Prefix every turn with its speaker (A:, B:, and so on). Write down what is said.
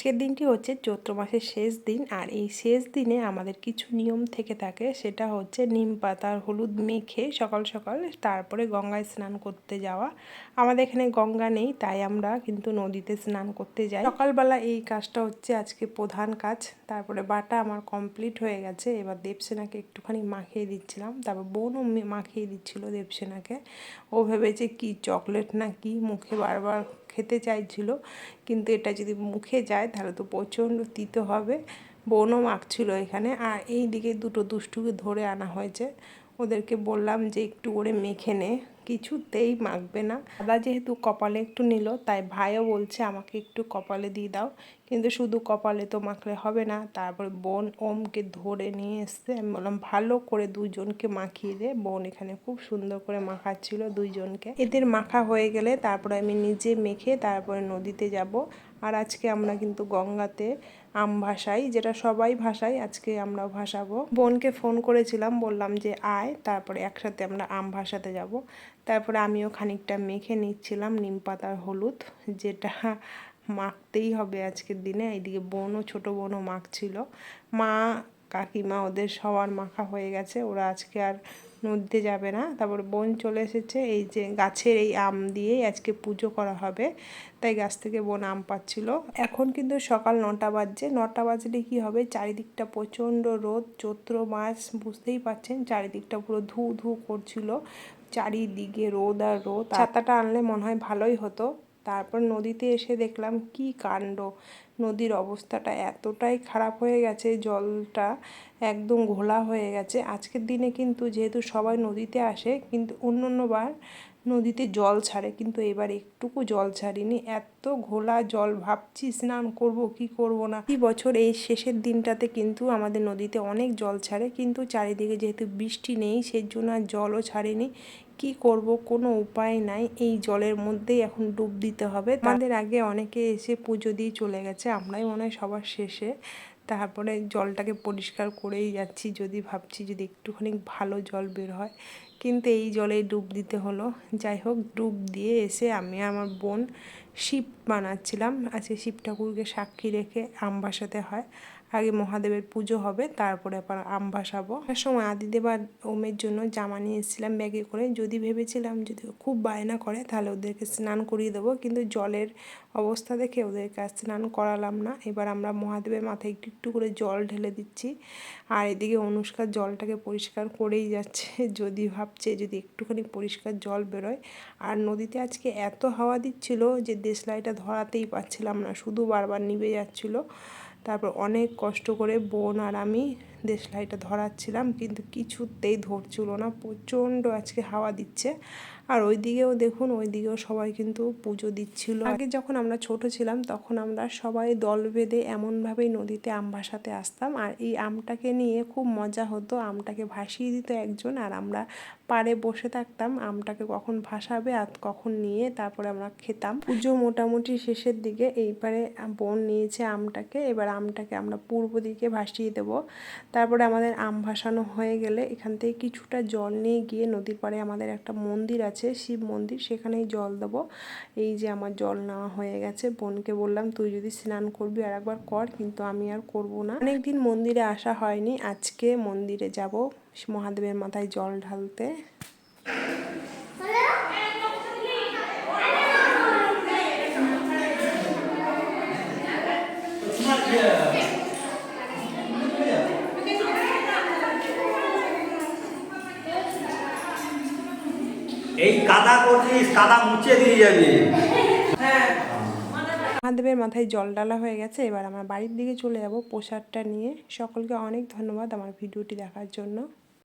A: আজকের দিনটি হচ্ছে চৈত্র মাসের শেষ দিন, আর এই শেষ দিনে আমাদের কিছু নিয়ম থেকে থাকে, সেটা হচ্ছে নিম পাতার হলুদ মেখে সকাল সকাল তারপরে গঙ্গায় স্নান করতে যাওয়া। আমাদের এখানে গঙ্গা নেই, তাই আমরা কিন্তু নদীতে স্নান করতে যাই। সকালবেলা এই কাজটা হচ্ছে আজকে প্রধান কাজ, তারপরে বাটা আমার কমপ্লিট হয়ে গেছে, এবার দেবসেনাকে একটুখানি মাখিয়ে দিচ্ছিলাম, তারপর বোনও মাখিয়ে দিচ্ছিল দেবসেনাকে। ও ভেবেছে কি চকলেট না কি মুখে বারবার খেতে চাইছিল, কিন্তু এটা যদি মুখে যায় তাহলে তো প্রচণ্ড তিতো হবে। বোনও মাখছিল এখানে। আর এই দিকে দুটো দুষ্টুকে ধরে আনা হয়েছে। ওদেরকে বললাম যে একটু করে মেখে নে। কিছুতেই মাখবে না। দাদা যেহেতু কপালে একটু নিল, তাই ভাইও বলছে, আমাকে একটু কপালে দিয়ে দাও। কিন্তু শুধু কপালে তো মাখলে হবে না, তারপরে বোন ওমকে ধরে নিয়ে এসছে। আমি বললাম, ভালো করে দুজনকে মাখিয়ে দে। বোন এখানে খুব সুন্দর করে মাখাচ্ছিল দুইজনকে। এদের মাখা হয়ে গেলে তারপরে আমি নিজে মেখে তারপরে নদীতে যাব। আর আজকে আমরা কিন্তু গঙ্গাতে আম ভাসাই, যেটা সবাই ভাসাই আজকে আমরা ভাসাবো। বোনকে ফোন করেছিলাম, বললাম যে আয়, তারপরে একসাথে আমরা আম ভাসাতে যাব। তারপরে আমিও খানিকটা মেখে নিচ্ছিলাম নিম পাতার হলুদ, যেটা মাখতেই হবে আজকের দিনে। এইদিকে বোনও, ছোট বোনও মাখছিল। মা কাকিমা ওদের সবার মাখা হয়ে গেছে, ওরা আজকে আর নদীতে যাবে না। তারপর বোন চলে এসেছে, এই যে গাছের এই আম দিয়েই আজকে পুজো করা হবে। তাই গাছ থেকে বোন আম পাচ্ছিল। এখন কিন্তু সকাল নটা বাজছে। নটা বাজলে কি হবে? চারিদিকটা প্রচণ্ড রোদ, চৈত্র মাস, বুঝতেই পারছেন? চারিদিকটা পুরো ধু ধু করছিল। চারিদিকে রোদ আর রোদ। ছাতাটা আনলে মনে হয় ভালোই হতো। তারপর নদীতে এসে দেখলাম কি কাণ্ড। নদীর অবস্থাটা এতটাই খারাপ হয়ে গেছে, জলটা একদম ঘোলা হয়ে গেছে। আজকের দিনে কিন্তু যেহেতু সবাই নদীতে আসে, কিন্তু অন্য অন্যবার নদীতে জল ছাড়ে, কিন্তু এবার একটুকু জল ছাড়িনি। এত ঘোলা জল, ভাবছি স্নান করব, কি করব না। এই বছর এই শেষের দিনটাতে কিন্তু আমাদের নদীতে অনেক জল ছাড়ে, কিন্তু চারিদিকে যেহেতু বৃষ্টি নেই সেই জন্য আর জলও ছাড়েনি। কি করব কোনো উপায় নাই। এই জলের মধ্যেই এখন ডুব দিতে হবে। তাদের আগে অনেকে এসে পুজো দিয়ে চলে গেছে। আমরাই মনে হয় সবার শেষে। তারপরে জলটাকে পরিষ্কার করেই যাচ্ছি। যদি ভাবছি যদি একটুখানি ভালো জল বের হয়। কিন্তু এই জলেই ডুব দিতে হলো। যাই হোক ডুব দিয়ে এসে আমি আমার বোন শিব বানাচ্ছিলাম। আজকে শিব ঠাকুরকে সাক্ষী রেখে আম বাসাতে হয়। আগে মহাদেবের পুজো হবে, তারপরে আবার আম ভাসাবো। এক সময় আদিদেব আর ওমের জন্য জামা নিয়ে এসেছিলাম ব্যাগে করে। যদি ভেবেছিলাম যদি খুব বায়না করে তাহলে ওদেরকে স্নান করিয়ে দেবো। কিন্তু জলের অবস্থা দেখে ওদেরকে আর স্নান করালাম না। এবার আমরা মহাদেবের মাথায় একটু একটু করে জল ঢেলে দিচ্ছি। আর এদিকে অনুষ্কার জলটাকে পরিষ্কার করেই যাচ্ছে। যদি ভাবছে যদি একটুখানি পরিষ্কার জল বেরোয়। আর নদীতে আজকে এত হাওয়া দিচ্ছিল যে দেশলাইটা ধরাতেই পারছিলাম না। শুধু বারবার নিভে যাচ্ছিল। তারপর অনেক কষ্ট করে বোন আর আমি দেশলাইটা ধরাচ্ছিলাম, কিন্তু কিছুতেই ধরছিল না। প্রচণ্ড আজকে হাওয়া দিচ্ছে। আর ওই দিকেও দেখুন ওই দিকেও সবাই কিন্তু পুজো দিচ্ছিল। আগে যখন আমরা ছোট ছিলাম, তখন আমরা সবাই দল বেঁধে এমনভাবেই নদীতে আম ভাসাতে আসতাম। আর এই আমটাকে নিয়ে খুব মজা হতো। আমটাকে ভাসিয়ে দিত একজন, আর আমরা পারে বসে থাকতাম। আমটাকে কখন ভাসাবে আর কখন নিয়ে তারপরে আমরা খেতাম। পুজো মোটামুটি শেষের দিকে এই পারে বোন নিয়েছে আমটাকে। এবার আমটাকে আমরা পূর্ব দিকে ভাসিয়ে দেব। তারপরে আমাদের আম ভাসানো হয়ে গেলে এখান থেকে কিছুটা জল নিয়ে গিয়ে নদীর পাড়ে আমাদের একটা মন্দির আছে, শিব মন্দির। সেখানেই জল দেবো। এই যে আমার জল নেওয়া হয়ে গেছে। বোনকে বললাম, তুই যদি স্নান করবি আর একবার কর, কিন্তু আমি আর করব না। অনেকদিন মন্দিরে আসা হয়নি। আজকে মন্দিরে যাব মহাদেবের মাথায় জল ঢালতে। Yeah.
B: এই কাদা করছিস কাদা মুছে দিয়ে যাবি।
A: মহাদেবের মাথায় জল ডালা হয়ে গেছে এবার আমার বাড়ির দিকে চলে যাব প্রসাদটা নিয়ে। সকলকে অনেক ধন্যবাদ আমার ভিডিওটি দেখার জন্য।